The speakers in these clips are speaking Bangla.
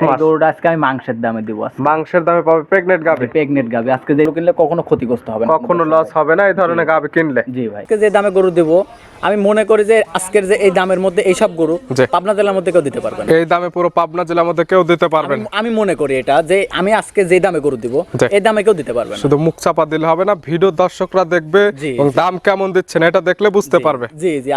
এই গরুটা আজকে আমি মাংসের দামে দিব মাংসের দামে পাবে প্রেগনেন্ট গাবে প্রেগনেন্ট গাবি আজকে যে কিনলে কখনো ক্ষতিগ্রস্ত হবে না। কখনো লস হবে না এই ধরনের গাবে কিনলে? জি ভাই। আজকে যে দামে গরু দেব আমি মনে করি যে আজকের যে এই দামের মধ্যে গরু পাবনা জেলার মধ্যে কেউ দিতে পারবে না। এই দামে পুরো পাবনা জেলার মধ্যে কেউ দিতে পারবেন আমি- আমি মনে করি এটা যে আমি আজকে যে দামে গরু দিব এই দামে কেউ দিতে পারবে না। শুধু মুখ চাপা দিলে হবে না ভিডিও দর্শকরা দেখবে এবং দাম কেমন দিচ্ছেন এটা দেখলে বুঝতে পারবে। জি জি।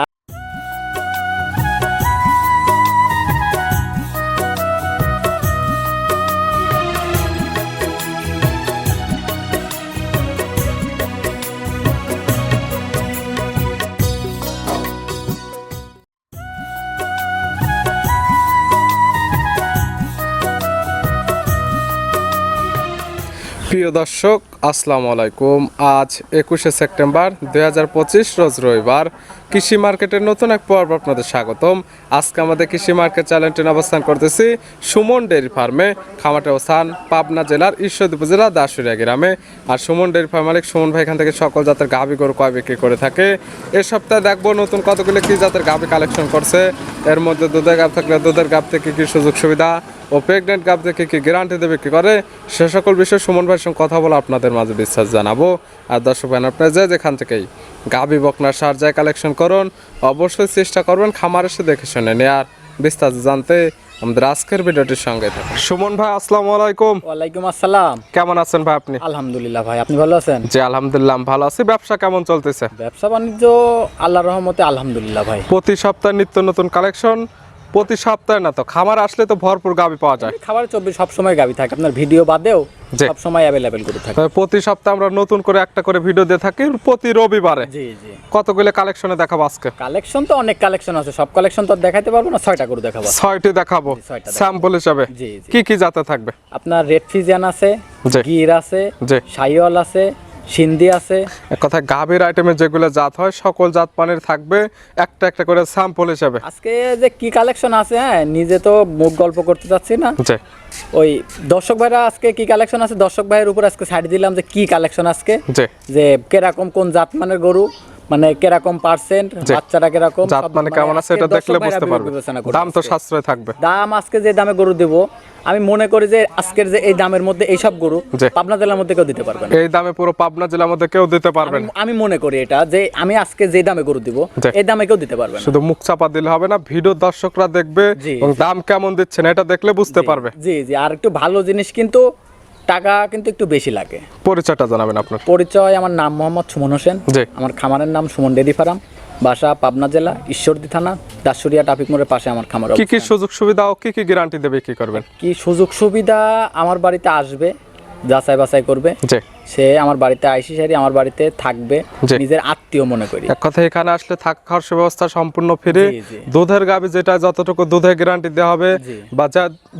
প্রিয় দর্শক, আসসালামু আলাইকুম। আজ একুশে সেপ্টেম্বর দুই রোজ রবিবার। কৃষি মার্কেটের নতুন এক পর্ব আপনাদের স্বাগতম। আজকে আমাদের কৃষি মার্কেট চ্যানেলটি অবস্থান করতেছি সুমন ডেয়ারি ফার্মে খামাটে অবস্থান পাবনা জেলার ঈশ্বরদী উপজেলা দাসুরিয়া গ্রামে। আর সুমন ডেয়ারি ফার্ম মালিক সুমন ভাই এখান থেকে সকল জাতের গাভী গরু কয় বিক্রি করে থাকে। এ সপ্তাহে দেখব নতুন কতগুলো কি জাতের গাভী কালেকশন করছে। এর মধ্যে দুধের গাভ থাকলে দুধের গাভ থেকে কি সুযোগ সুবিধা? ও প্রেগনেন্ট থেকে কি গ্যারান্টি দেবে কি করে? সে সকল বিষয়ে সুমন ভাইয়ের সঙ্গে কথা বলে আপনাদের মাঝে বিশ্বাস জানাব। আর দর্শক ভাই আপনারা যে যেখান থেকেই গাভী বকনা সার যায় কালেকশন করুন অবশ্যই চেষ্টা করবেন খামার এসে দেখে শুনে নেয়ার। বিস্তারিত জানতে আমাদের আজকের ভিডিওটির সঙ্গে থাকুন। সুমন ভাই আসসালামু আলাইকুম। ওয়ালাইকুম আসসালাম। কেমন আছেন ভাই আপনি? আলহামদুলিল্লাহ ভাই আপনি ভালো আছেন? জি আলহামদুলিল্লাহ ভালো আছি। ব্যবসা কেমন চলতেছে? ব্যবসা বাণিজ্য আল্লাহর রহমতে আলহামদুলিল্লাহ ভাই। প্রতি সপ্তাহে নিত্য নতুন কালেকশন প্রতি সপ্তাহে না তো খামার আসলে তো ভরপুর গাবি পাওয়া যায়। খাবার চব্বিশ সবসময় গাবি থাকে আপনার ভিডিও বাদেও। সবসময় অ্যাভেলেবেল করে থাকে। প্রতি সপ্তাহে আমরা নতুন করে একটা করে ভিডিও দিয়ে থাকি প্রতি রবিবারে। জি জি। কতগুলো কালেকশনে দেখাবো আজকে? কালেকশন তো অনেক কালেকশন আছে সব কালেকশন তো দেখাতে পারব না ছয়টা করে দেখাবো। ছয়টি দেখাবো। স্যাম্পল হিসাবে। জি জি। কি কি জাতে থাকবে? আপনার রেড ফিজিয়ান আছে। গির আছে জি। সাইওয়াল আছে সিন্ধি আছে। এক কথায় গাভীর আইটেমে যেগুলো জাত হয় সকল জাত পানির থাকবে একটা একটা করে স্যাম্পল হিসাবে। আজকে যে কি কালেকশন আছে হ্যাঁ নিজে তো মুখ গল্প করতে চাচ্ছি না। ওই দর্শক ভাইরা আজকে কি কালেকশন আছে? দর্শক ভাইয়ের উপর আজকে ছাড় দিলাম যে কি কালেকশন আজকে। যে কেরকম কোন জাত মানের গরু মানে কেরকম পার্সেন্ট কেরকম জাত মানে কেমন আছে এটা দেখলে বুঝতে পারবে। দাম তো সাশ্রয় থাকবে। দাম আজকে যে দামে গরু দেব আমি মনে করি যে আজকের যে এই দামের মধ্যে এইসব গরু পাবনা জেলার মধ্যে কেউ দিতে পারবে এই দামে পুরো পাবনা জেলার মধ্যে কেউ দিতে পারবেন আমি- আমি মনে করি এটা যে আমি আজকে যে দামে গরু দিব এই দামে কেউ দিতে পারবে শুধু মুখ চাপা দিলে হবে না ভিডিও দর্শকরা দেখবে এবং দাম কেমন দিচ্ছেন এটা দেখলে বুঝতে পারবে। জি জি আর একটু ভালো জিনিস কিন্তু টাকা কিন্তু একটু বেশি লাগে। পরিচয়টা জানাবেন আপনার। পরিচয় আমার নাম মোহাম্মদ সুমন হোসেন। জি। আমার খামারের নাম সুমন ডেরি ফার্ম। বাসা পাবনা জেলা ঈশ্বরদী থানা দাসুরিয়া ট্রাফিক মোড়ের পাশে আমার খামার কি কি সুযোগ সুবিধা ও কি কি গ্যারান্টি দেবে কি করবেন? কি সুযোগ সুবিধা আমার বাড়িতে আসবে যাচাই বাছাই করবে। জি। সে আমার বাড়িতে আইসি সারি আমার বাড়িতে থাকবে। নিজের আত্মীয় মনে করি। এক কথা এখানে আসলে থাকা খাওয়ার সুব্যবস্থা সম্পূর্ণ ফ্রি। দুধের গাবি যেটা যতটুকু দুধের গ্যারান্টি দেওয়া হবে বা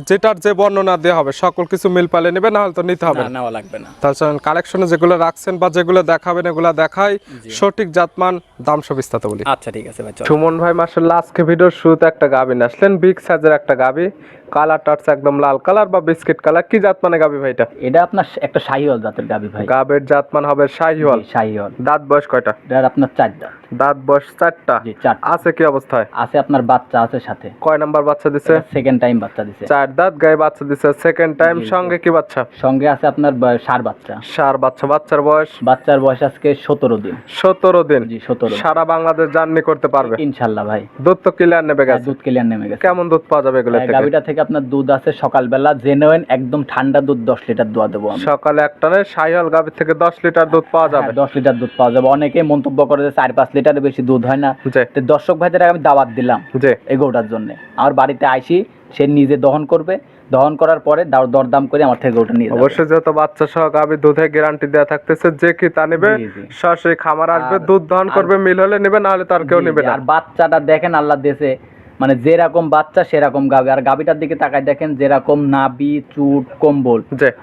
যেটার যে বর্ণনা দেওয়া হবে সকল কিছু মিল পালে নেবে না হলে তো নিতে হবে না নেওয়া লাগবে না। তাছাড়া কালেকশনে যেগুলো রাখছেন বা যেগুলো দেখাবেন এগুলো দেখাই সঠিক জাতমান দাম সব বিস্তারিত বলি। আচ্ছা ঠিক আছে ভাই সুমন ভাই মাসাল্লাহ আজকে ভিডিওর শুরুতে একটা গাবি আসলেন বিগ সাইজের একটা গাবি কালার টাচ একদম লাল কালার বা বিস্কিট কালার কি জাত মানে গাবি ভাইটা এটা আপনার একটা শাহিওয়াল জাতের গাবি ভাই। গাবের জাতমান হবে শাহিওয়াল। শাহিওয়াল। দাঁত বয়স কয়টা? এটার আপনার চার দাঁত। দাঁত বয়স চারটা। জি চারটা আছে কি অবস্থায়? আছে আপনার বাচ্চা আছে সাথে। কয় নাম্বার বাচ্চা দিছে? সেকেন্ড টাইম বাচ্চা দিছে। চার দাঁত গায়ে বাচ্চা দিছে। Second time. সঙ্গে কি বাচ্চা? সঙ্গে আছে আপনার ব- ষাঁড় বাচ্চা। সার বাচ্চা। বাচ্চার বয়স? বাচ্চার বয়স আজকে সতেরো দিন। সতেরো দিন। জি সতেরো। সারা বাংলাদেশ জার্নি করতে পারবে? ইনশাল্লাহ ভাই। দুধ তো ক্লিয়ার নেবে গেছে। দুধ ক্লিয়ার নেমে গেছে। কেমন দুধ পাওয়া যাবে এগুলো থেকে? গাভিটা থেকে আপনার দুধ আছে সকালবেলা। জেনুইন একদম ঠান্ডা দুধ দশ লিটার দোয়া দেবো আমি। সকালে এক টানে শাহিওয়াল থেকে দশ লিটার দুধ পাওয়া যাবে। হ্যাঁ, দশ লিটার দুধ পাওয়া যাবে। অনেকে মন্তব্য করে যে চার পাঁচ লিটারের বেশি দুধ হয় না। তো দর্শক ভাইদের আমি দাওয়াত দিলাম জি। এই গরুটার জন্য। আমার বাড়িতে আইসি সে নিজে দহন করবে। দহন করার পরে দার- দরদাম করে আমার থেকে গরুটা নিয়ে অবশ্যই যেহেতু বাচ্চা সহ গাভি দুধে গ্যারান্টি দেওয়া থাকতেছে যে কি তা নেবে। সরাসরি খামার আসবে দুধ দহন করবে মিল হলে নেবে না হলে তার কেউ নেবে না। আর বাচ্চাটা দেখেন আল্লাহ দেশে মানে যেরকম বাচ্চা সেরকম গাবে। আর গাবিটার দিকে তাকায় দেখেন যেরকম নাবি চুট কম্বল।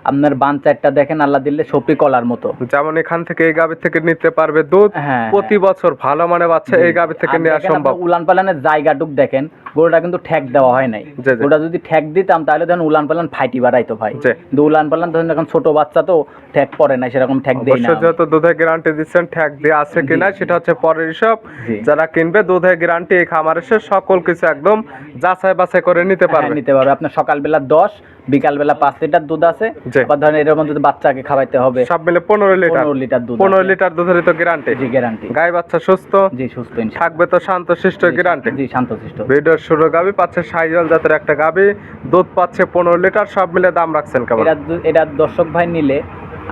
আপনার আপনার বাঞ্চারটা দেখেন আল্লাহ দিল্লে সপি কলার মতো। যেমন এখান থেকে এই গাবি থেকে নিতে পারবে দুধ হ্যাঁ প্রতি বছর ভালো মানে বাচ্চা এই গাবি থেকে নেওয়া সম্ভব। উলান পালানের জায়গাটুক দেখেন গরুটা কিন্তু ঠ্যাক দেওয়া হয় নাই। গরুটা যদি ঠ্যাক দিতাম তাহলে ধরেন উলান পালান ফাইটি বাড়াইতো ভাই। কিন্তু উলান পালান ধরেন এখন ছোট বাচ্চা তো ঠ্যাক পড়ে না সেরকম ঠ্যাক দেই না। যেহেতু দুধের গ্যারান্টি দিচ্ছেন ট্যাগ দিয়ে আছে কিনা সেটা হচ্ছে পরের হিসাব। যারা কিনবে দুধের গ্যারান্টি এই খামারে সে সকল কিছু একদম যাচাই বাছাই করে নিতে হ্যাঁ, পারবে। নিতে পারবে। আপনার সকালবেলা দশ বিকালবেলা পাঁচ লিটার দুধ আছে। আবার ধরেন এরকম যদি বাচ্চাকে খাওয়াইতে হবে। সব মিলে পনেরো লিটার। পনেরো লিটার দুধ পনেরো লিটার দুধের তো গ্যারান্টি জি গ্যারান্টি গাই বাচ্চা সুস্থ। জি সুস্থ থাকবে তো শান্ত শিষ্ট গ্যারান্টি জি শান্তশিষ্ট। ষোলো গাবি, পাচ্ছে সাইজল জাতের একটা গাবি। দুধ পাচ্ছে পনেরো লিটার, সব মিলে দাম রাখছেন কেমন? এটা দর্শক ভাই নিলে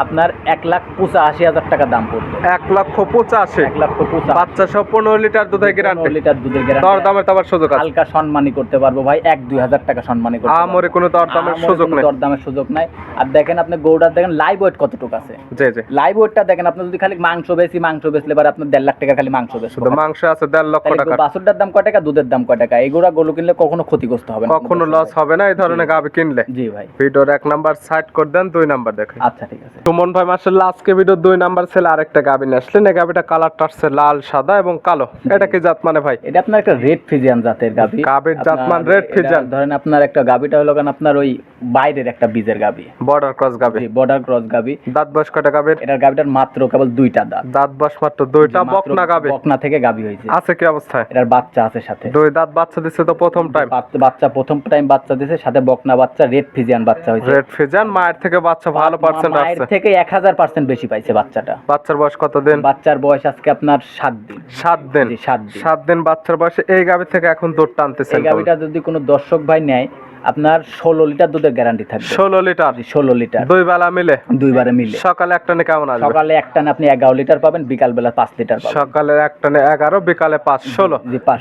আপনার এক লাখ পঁচাশি হাজার টাকা দাম পড়বে। এক লক্ষ পঁচাশি। এক লক্ষ পঁচাশি। বাচ্চা সব পনেরো লিটার দুধের গ্যারান্টি লিটার দুধের দর গ্যারান্টি দামের তো আবার সুযোগ আছে। হালকা সম্মানী করতে পারব ভাই এক দুই হাজার টাকা সম্মানী করতে। আমরে কোনো দর দামের সুযোগ নেই। দরদামের সুযোগ নাই। আর দেখেন আপনি গৌড়ার দেখেন লাইভ ওয়েট কতটুকু আছে? জি জি। লাইভ ওয়েটটা দেখেন আপনি যদি খালি মাংস বেশি মাংস বেচলে এবার আপনার দেড় লাখ টাকা খালি মাংস বেচতে শুধু মাংস আছে দেড় লক্ষ টাকা। বাছুরটার দাম কয় টাকা দুধের দাম কয় টাকা? এগুলা গরু কিনলে কখনো ক্ষতিগ্রস্ত হবে না কখনো লস হবে না এই ধরনের গাবি কিনলে। জি ভাই। ভিডিওর এক নাম্বার সাইড করে দেন দুই নাম্বার দেখেন আচ্ছা ঠিক আছে। সুমন ভাই মার্শাল্লাহ আজকে ভিডিও দুই নাম্বার ছেলে আরেকটা গাবি নিয়ে আসলেন। এই গাবিটা কালারটা আসছে লাল সাদা এবং কালো। এটা কি জাত মানে ভাই? এটা আপনার একটা রেড ফিজিয়ান জাতের গাবি গাবির জাত মানে রেড ফিজিয়ান ধরেন আপনার একটা গাবিটা হলো কারণ আপনার ওই বাইরের একটা বীজের গাবি। বর্ডার ক্রস গাবি। বর্ডার ক্রস গাবি। দাঁত বয়স কয়টা গাবির? এটার গাবিটার মাত্র কেবল দুইটা দাঁত। দাঁত বয়স মাত্র দুইটা বকনা গাবি। বকনা থেকে গাবি হয়েছে। আছে কি অবস্থায়? এটার বাচ্চা আছে সাথে। দুই দাঁত বাচ্চা দিচ্ছে তো প্রথম টাইম বাচ্চা- প্রথম টাইম বাচ্চা দিছে সাথে বকনা বাচ্চা রেড ফিজিয়ান বাচ্চা হয়েছে। রেড ফিজান মায়ের থেকে বাচ্চা ভালো পার্সেন্ট মায়ের থেকে এক হাজার পার্সেন্ট বেশি পাইছে বাচ্চাটা। বাচ্চার বয়স কত দিন? বাচ্চার বয়স আজকে আপনার সাত দিন। সাত দিন। জি, সাত দিন। সাত দিন বাচ্চার বয়সে এই গাবি থেকে এখন দুধ টানতেছেন এই গাবিটা যদি কোনো দর্শক ভাই নেয় আপনার ষোলো লিটার দুধের গ্যারান্টি থাকবে। ষোলো লিটার? ষোলো লিটার। দুই বেলা মিলে? দুইবারে মিলে। সকালে একটা নে কেমন আসবে? সকালে একটা না আপনি এগারো লিটার পাবেন বিকাল বেলা পাঁচ লিটার সকালে একটা নে এগারো বিকালে পাঁচ ষোলো।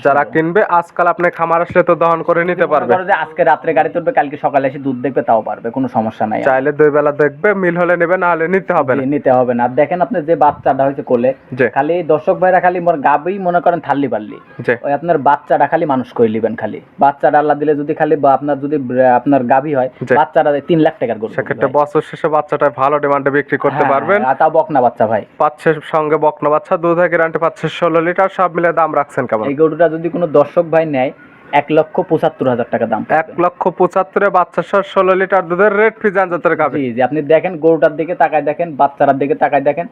যারা কিনবে আজকাল আপনি খামার আসলে তো দহন করে নিতে পারবে। যে আজকে রাত্রে গাড়ি তুলবে কালকে সকালে এসে দুধ দেখবে তাও পারবে কোনো সমস্যা নাই। চাইলে দুই বেলা দেখবে মিল হলে নেবে না হলে নিতে হবে না। নিতে হবে না। দেখেন আপনি যে বাচ্চাটা হয়েছে কোলে খালি দর্শক ভাইরা খালি মোর গাবি মনে করেন থাললি পারলি ওই আপনার বাচ্চাটা খালি মানুষ করে নিবেন খালি? বাচ্চাটা আল্লাহ দিলে যদি খালি বা আপনার যদি আপনার গাবি হয় জি। বাচ্চাটা তিন লাখ টাকার গরু। সেক্ষেত্রে বছর শেষে বাচ্চাটা ভালো ডিমান্ডে বিক্রি করতে হ্যাঁ, পারবেন। হ্যাঁ, তাও বকনা বাচ্চা ভাই। পাচ্ছে সঙ্গে বকনা বাচ্চা দুধের গ্যারান্টি পাচ্ছে ষোলো লিটার সব মিলে দাম রাখছেন কেমন? এই গরুটা যদি কোনো দর্শক ভাই নেয় এক লক্ষ পঁচাত্তর হাজার টাকা দাম এক লক্ষ পঁচাত্তরে বাচ্চা সহ ষোলো লিটার দুধের রেড ফিজান জাতের জি আপনি দেখেন গরুটার দিকে তাকায় দেখেন বাচ্চাটার দিকে তাকায় দেখেন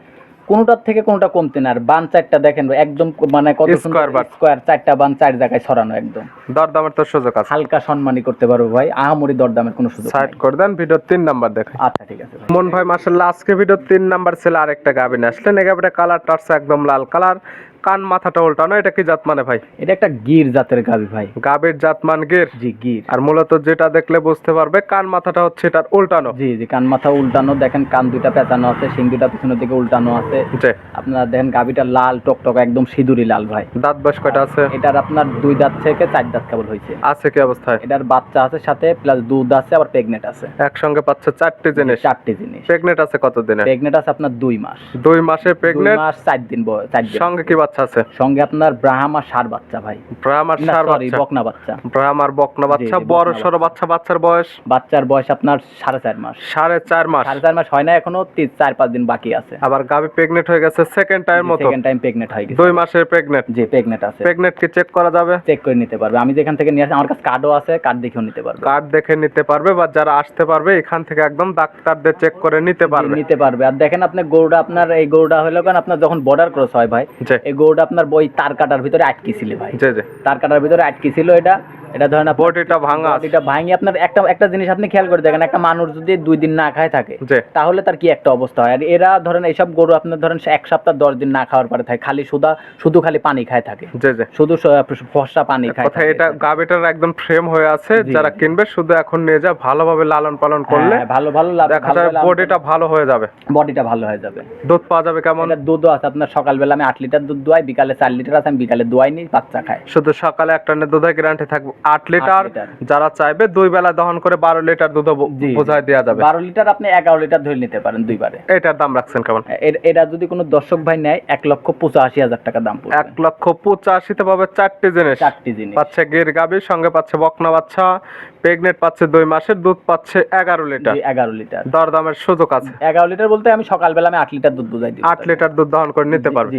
কোনটার থেকে কোনটা কমতে না। আর বান চারটা দেখেন একদম মানে কত সুন্দর। স্কোয়ার চারটা বান চার জায়গায় ছড়ানো একদম। দরদামের তো সুযোগ আছে। হালকা সম্মানই করতে পারব ভাই আহামরি দরদামের কোনো সুযোগ সাইড করে দেন ভিডিও তিন নাম্বার দেখেন আচ্ছা ঠিক আছে মন ভাই মাশাআল্লাহ আজকে ভিডিও তিন নাম্বার ছিল আরেকটা গাবিন। আসলেন এই গাবিটা কালারটা একদম লাল কালার কান মাথাটা উল্টানো এটা কি জাত মানে ভাই? এটা একটা গির জাতের গাবি ভাই। গাবির জাত মান গির? জি গির। আর মূলত যেটা দেখলে বুঝতে পারবে কান মাথাটা হচ্ছে এটার উল্টানো। জি জি কান মাথা উল্টানো দেখেন কান দুইটা পেঁচানো আছে সিং দুইটা পিছনের দিকে উল্টানো আছে। আপনার দেখেন গাবিটা লাল টকটক একদম সিঁদুরি লাল ভাই। দাঁত বয়স কয়টা আছে? এটার আপনার দুই দাঁত থেকে চার দাঁত কেবল হয়েছে। আছে কি অবস্থায়? এটার বাচ্চা আছে সাথে প্লাস দুধ আছে আবার প্রেগনেন্ট আছে। একসঙ্গে পাচ্ছে চারটি জিনিস। চারটি জিনিস। প্রেগনেন্ট আছে কত দিনে প্রেগনেন্ট আছে আপনার দুই মাস। দুই মাসে প্রেগনেন্ট মাস চার দিন বয়স চার দিন। সঙ্গে কি বাচ্চা আছে। সঙ্গে আপনার ব্রাহ্মা সার বাচ্চা ভাই। ব্রাহ্মার না সার বাচ্চা। বকনা বাচ্চা। ব্রাহ্মার বকনা বাচ্চা। বড় বাচ্চা। বাচ্চার বয়স? বাচ্চার বয়স আপনার সাড়ে চার মাস। সাড়ে চার মাস। সাড়ে চার মাস হয় না এখনও তিন চার পাঁচ দিন বাকি আছে। আবার গাবি প্রেগনেন্ট হয়ে গেছে সেকেন্ড টাইম মতো। সেকেন্ড টাইম প্রেগনেন্ট হয়ে গেছে। দুই মাসের প্রেগনেন্ট জি প্রেগনেন্ট আছে। প্রেগনেন্ট কি চেক করা যাবে? চেক করে নিতে পারবে। আমি যেখান থেকে নিয়ে আসি আমার কাছে কার্ডও আছে কার্ড দেখেও নিতে পারবে। কার্ড দেখে নিতে পারবে বা যারা আসতে পারবে এখান থেকে একদম ডাক্তারদের চেক করে নিতে পারবে। নিতে পারবে। আর দেখেন আপনি গরুটা আপনার এই গরুটা হলো কেন আপনার যখন বর্ডার ক্রস হয় ভাই এই গরুটা আপনার বই তার কাটার ভিতরে আটকি ছিল ভাই। তার কাটার ভিতরে আটকি ছিল এটা। এটা ধরেন বডিটা ভাঙা বডিটা ভাঙি আপনার একটা একটা জিনিস আপনি খেয়াল করে দেখেন একটা মানুষ যদি দুই দিন না খায় থাকে তাহলে তার কি একটা অবস্থা হয়? আর এরা ধরেন এইসব গরু আপনার ধরেন এক সপ্তাহ দশ দিন না খাওয়ার পরে থাকে খালি সুদা শুধু খালি পানি খায় থাকে। শুধু স- ফর্সা পানি খায় কথা এটা গাবিটার একদম ফ্রেম হয়ে আছে যারা কিনবে শুধু এখন নিয়ে যা ভালোভাবে লালন পালন করলে হ্যাঁ, ভালো ভালো লাভ দেখা যায় বডিটা ভালো হয়ে যাবে। বডিটা ভালো হয়ে যাবে। দুধ পাওয়া যাবে কেমন? দুধও আছে আপনার সকালবেলা আমি আট লিটার দুধ দোয়াই বিকালে চার লিটার আছে আমি বিকালে দোয়াই নিই বাচ্চা খায়। শুধু সকালে একটা দুধের গ্যারান্টি থাকবে। আট লিটার। যারা চাইবে দুই বেলা দহন করে বারো লিটার দুধ বোঝাই বোঝায় দেওয়া যাবে। বারো লিটার আপনি এগারো লিটার ধরে নিতে পারেন দুইবারে। এটার দাম রাখছেন কেমন? এটা যদি কোনো দর্শক ভাই নেয় এক লক্ষ পঁচাশি হাজার টাকা দাম এক লক্ষ পঁচাশিতে পাবে চারটি জিনিস। চারটি জিনিস। পাচ্ছে গির গাবি সঙ্গে পাচ্ছে বকনা বাচ্চা প্রেগনেন্ট পাচ্ছে দুই মাসের দুধ পাচ্ছে এগারো লিটার। এগারো লিটার। দরদামের সুযোগ আছে। এগারো লিটার বলতে আমি সকালবেলা আমি আট লিটার দুধ বুঝাই দিই। আট লিটার দুধ দহন করে নিতে পারবে।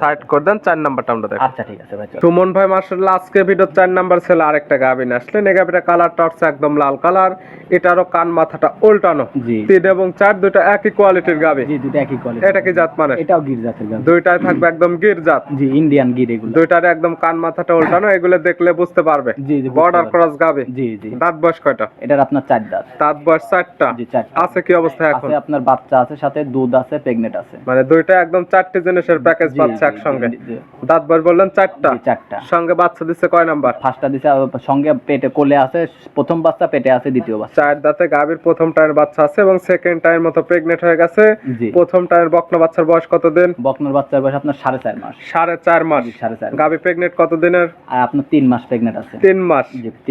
সাইড করে দেন চার নাম্বারটা আমরা দেখো আচ্ছা ঠিক আছে ভাই সুমন ভাই মার্শাল্লাহ আজকে ভিডিও চার নাম্বার ছেলে আরেক একটা গাভিন আসলেন এই গাভিটা কালারটা হচ্ছে একদম লাল কালার এটারও কান মাথাটা উল্টানো। তিন এবং চার দুটো একই কোয়ালিটির গাভি। জি দুটো একই কোয়ালিটি এটা কি জাত মানে? এটাও গির জাতের গাভী। দুইটাই থাকবে একদম গির জাত জি ইন্ডিয়ান গির এগুলো। দুইটার একদম কান মাথাটা উল্টানো এগুলো দেখলে বুঝতে পারবে। জি জি বর্ডার ক্রস গাভি। জি জি। দাঁত বয়স কয়টা? এটার আপনার চার দাঁত। দাঁত বয়স চারটা? জি আছে কি অবস্থায় এখন? আছে আপনার বাচ্চা আছে সাথে দুধ আছে প্রেগনেন্ট আছে। মানে দুইটা একদম চারটি জিনিসের প্যাকেজ পাচ্ছে একসঙ্গে। দাঁত বয়স বললেন চারটা? চারটা। সঙ্গে বাচ্চা দিচ্ছে কয় নাম্বার? ফার্স্টটা দিছে সঙ্গে পেটে কোলে আছে প্রথম বাচ্চা পেটে আছে দ্বিতীয় বাচ্চা। চার দাঁতে গাভীর প্রথম টাইমের বাচ্চা আছে এবং সেকেন্ড টাইম মতো প্রেগনেন্ট হয়ে গেছে। প্রথম টাইমের বকনা বাচ্চার বয়স কতদিন? বকনার বাচ্চার বয়স আপনার সাড়ে চার মাস। সাড়ে চার মাস। সাড়ে চার। গাভী প্রেগনেন্ট কতদিনের? আর আপনার তিন মাস প্রেগনেন্ট আছে। তিন মাস।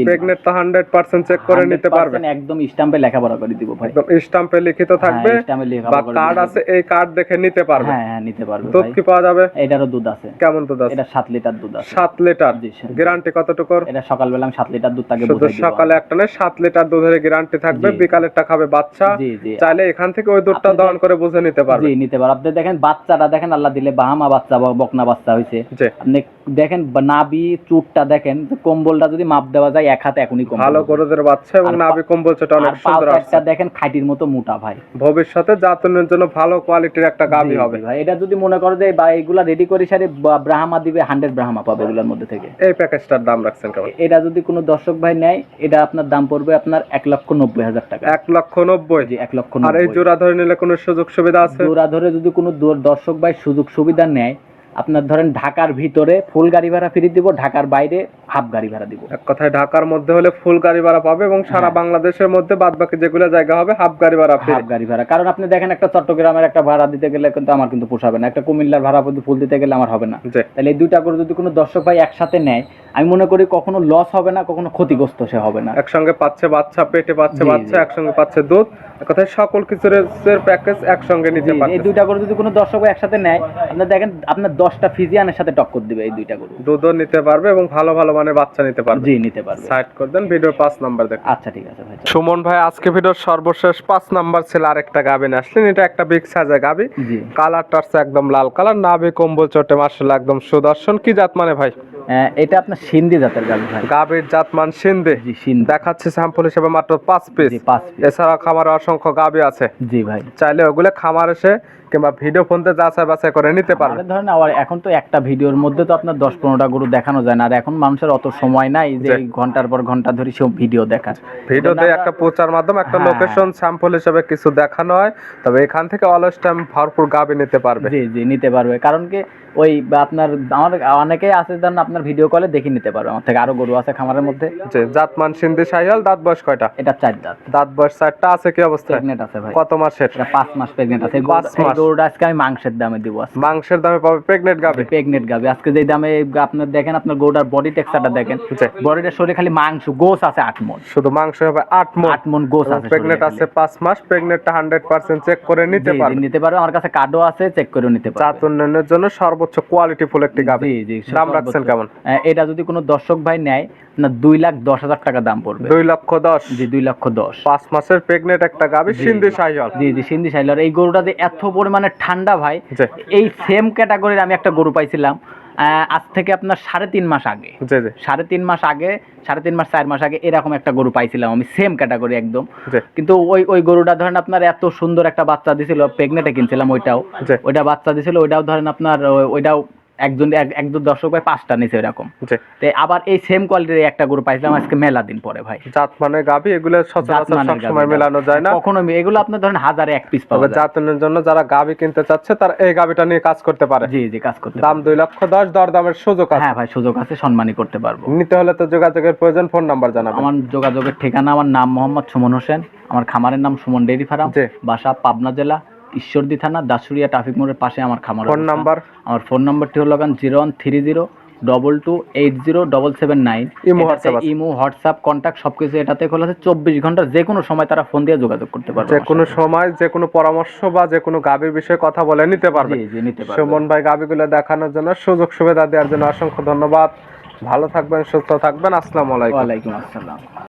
প্রেগনেন্ট তো হান্ড্রেড চেক করে নিতে পারবে। একদম স্টাম্পে লেখাপড়া করে দিব ভাই। একদম স্টাম্পে লিখিত থাকবে হ্যাঁ, বা লেখাপড়া করে কার্ড আছে এই কার্ড দেখে নিতে পারবে। হ্যাঁ হ্যাঁ নিতে পারবে দুধ কি পাওয়া যাবে? এটারও দুধ আছে। কেমন দুধ আছে? এটা সাত লিটার দুধ আছে। সাত লিটার? জি, স্যার। গ্যারান্টি কতটুকুর? এটা সকালবেলা আমি সাত লিটার দুধ তাকে দিব। সকালে একটা নয় সাত লিটার দুধের গ্যারান্টি থাকবে। বিকালেরটা খাবে বাচ্চা। জি জি। চাইলে এখান থেকে ওই দুধটা দহন করে বুঝে নিতে পারবে। জি নিতে পারো। আপনি দেখেন বাচ্চাটা দেখেন আল্লাহ দিলে বাহামা বাচ্চা বকনা বাচ্চা হয়েছে আপনি দেখেন বা- নাভি চুটটা দেখেন কম্বলটা যদি মাপ দেওয়া যায় এক হাতে এখনই কম্বল। ভালো। গরুদের বাচ্চা এবং পা- কম্বল সেটা অনেক সুন্দর চারটা দেখেন খাইটির মতো মোটা ভাই। ভবিষ্যতে জাতনের জন্য ভালো কোয়ালিটির একটা জি, হবে। ভাই এটা যদি মনে করো যে বা এগুলা রেডি করে সারি ব্রাহ্মা দিবে হান্ড্রেড ব্রাহ্মা পাবে এগুলোর মধ্যে থেকে। এই প্যাকেজটার দাম রাখছেন কেমন? এটা যদি কোনো দর্শক ভাই নেয় এটা আপনার দাম পড়বে আপনার এক লক্ষ নব্বই হাজার টাকা। এক লক্ষ নব্বই? জি এক লক্ষ আর এই জোড়া ধরে নিলে কোনো সুযোগ সুবিধা আছে? জোড়া ধরে যদি কোনো দর্শক ভাই সুযোগ সুবিধা নেয় আপনার ধরেন ঢাকার ভিতরে ফুল গাড়ি ভাড়া ফ্রি দিব ঢাকার বাইরে হাফ গাড়ি ভাড়া দিব। এক কথায় ঢাকার মধ্যে হলে ফুল গাড়ি ভাড়া পাবে এবং সারা হ্যাঁ। বাংলাদেশের মধ্যে বাদ বাকি যেগুলো জায়গা হবে হাফ গাড়ি ভাড়া ফ্রি। হাফ গাড়ি ভাড়া। কারণ আপনি দেখেন একটা চট্টগ্রামের একটা ভাড়া দিতে গেলে কিন্তু আমার কিন্তু পোষাবে না। একটা কুমিল্লার ভাড়া ফুল দিতে গেলে আমার হবে না। তাহলে এই দুইটা করে যদি কোনো দর্শক ভাই একসাথে নেয় আমি মনে করি কখনো লস হবে না কখনো ক্ষতিগ্রস্ত সে হবে না। একসঙ্গে পাচ্ছে বাচ্চা পেটে পাচ্ছে বাচ্চা একসঙ্গে পাচ্ছে দুধ। কথায় সকল কিছুর প্যাকেজ একসঙ্গে নিতে জি, এই দুইটা করে যদি কোনো দর্শক একসাথে নেয় আপনার দেখেন আপনার দশটা ফিজিয়ানের সাথে টক্কর দিবে এই দুইটা গরু। দুধও নিতে পারবে এবং ভালো ভালো মানে বাচ্চা নিতে পারবে। জি নিতে পারবে। সাইড করে দেন ভিডিও পাঁচ নাম্বার দেখ আচ্ছা ঠিক আছে ভাই সুমন ভাই আজকে ভিডিওর সর্বশেষ পাঁচ নাম্বার ছিল আরেকটা গাবি নিয়ে আসলেন। এটা একটা বিগ সাইজের গাবি জি। কালারটা হচ্ছে একদম লাল কালার নাভি কম্বল চটে মার্শাল একদম সুদর্শন। কি জাত মানে ভাই? এটা আপনার সিন্ধি জাতের গাড়ি ভাই। গাবির জাত মান সিন্ধে। দেখাচ্ছে স্যাম্পল হিসেবে মাত্র পাঁচ পিস। এছাড়া খামারে অসংখ্য গাবি আছে। জি ভাই। চাইলে ওগুলো খামার এসে কিংবা ভিডিও ফোনতে যাচাই বাছাই করে নিতে পারবে ধরেন আবার এখন তো একটা ভিডিওর মধ্যে তো আপনার দশ পনেরোটা গরু দেখানো যায় না। আর এখন মানুষের অত সময় নাই যে ঘণ্টার পর ঘণ্টা ধরে সব ভিডিও দেখার। ভিডিওতে একটা প্রচার মাধ্যম একটা লোকেশন স্যাম্পল হিসেবে কিছু দেখানো হয়। তবে এখান থেকে অলওয়েজ টাইম ভরপুর গাবি নিতে পারবে। জি জি নিতে পারবে। কারণ কি ওই আপনার আমার অনেকেই আছে ধরেন আপনার ভিডিও কলে দেখে নিতে পারবে। আমার থেকে আরও গরু আছে খামারের মধ্যে। যে জাতমান সিন্ধি সাইয়াল দাঁত বয়স কয়টা? এটা চার দাঁত। দাঁত বয়স চারটা আছে কি অবস্থায় আছে ভাই। কত মাসের? এটা পাঁচ মাস প্রেগনেন্ট আছে। এই পাঁচ গরুটা- এই মাস। গরুটা আজকে আমি মাংসের দামে দিব আজকে। মাংসের দামে পাবে গাবি গাবে আজকে যে দামে আপনার দেখেন আপনার গরুটার বডি টেক্সচারটা দেখেন। জি। বডিটার শরীরে খালি মাংস গোস আছে আট মন। শুধু মাংস হবে আট মন? আট মন গোস আছে আছে পাঁচ মাস প্রেগনেন্টটা হান্ড্রেড পার্সেন্ট চেক করে নিতে পারবে। নিতে পারবে। আমার কাছে কার্ডও আছে চেক করেও নিতে পারবে। জাত উন্নয়নের জন্য সর্বোচ্চ কোয়ালিটি ফুল একটি গাবি জি জি দাম রাখছেন কেমন? এটা যদি কোনো দর্শক ভাই নেয় না দুই লাখ দশ হাজার টাকা দাম পড়বে। দুই লক্ষ দশ। জি দুই লক্ষ দশ। পাঁচ মাসের প্রেগনেন্ট একটা গাবি সিন্ধি সাইয়াল জি জি সিন্ধি এই গরুটা যে এত পরিমাণে ঠান্ডা ভাই। এই সেম ক্যাটাগরির আমি একটা গরু পাইছিলাম আজ থেকে আপনার সাড়ে তিন মাস আগে। সাড়ে তিন মাস আগে সাড়ে তিন মাস চার মাস আগে এরকম একটা গরু পাইছিলাম আমি সেম ক্যাটাগরি একদম। কিন্তু ওই ওই গরুটা ধরেন আপনার এত সুন্দর একটা বাচ্চা দিছিল প্রেগনেটে কিনছিলাম ওইটাও। ওইটা বাচ্চা দিছিল ওইটাও ধরেন আপনার ওইটাও একজন এক- একজন দর্শক ভাই পাঁচটা নিছে এরকম। তো আবার এই সেম কোয়ালিটির একটা গরু পাইছিলাম আজকে মেলা দিন পরে ভাই। জাত মানে গাবি এগুলো সচরাচর জাতমানের সবসময় মেলানো যায় না। কখনো এগুলো আপনার ধরেন হাজারে এক পিস পাওয়া তবে যায়। জাতনের জন্য যারা গাবি কিনতে চাচ্ছে তারা এই গাবিটা নিয়ে কাজ করতে পারে। জি জি কাজ করতে দাম দুই লক্ষ দশ দর দামের সুযোগ আছে। হ্যাঁ ভাই সুযোগ আছে সম্মানই করতে পারব। নিতে হলে তো যোগাযোগের প্রয়োজন ফোন নাম্বার জানাবেন। আমার যোগাযোগের ঠিকানা আমার নাম মোহাম্মদ সুমন হোসেন। আমার খামারের নাম সুমন ডেইরি ফার্ম। বাসা পাবনা জেলা। ঈশ্বরদী থানা দাসুরিয়া ট্রাফিক মোড়ের পাশে আমার খামার ফোন নাম্বার? আমার ফোন নাম্বারটি হলো zero one three zero double two eight zero double seven nine. Imo, WhatsApp. Imo WhatsApp contact সবকিছু এটাতে খোলা আছে। চব্বিশ ঘণ্টা যে কোনো সময় তারা ফোন দিয়ে যোগাযোগ করতে পারবে যে কোনো সময় যে কোনো পরামর্শ বা যে কোনো গাবির বিষয়ে কথা বলে নিতে পারবে। সুমন ভাই গাভীগুলো দেখানোর জন্য সুযোগ সুবিধা দেওয়ার জন্য অসংখ্য ধন্যবাদ। ভালো থাকবেন সুস্থ থাকবেন। আসসালামু আলাইকুম। ওয়ালাইকুম আসসালাম।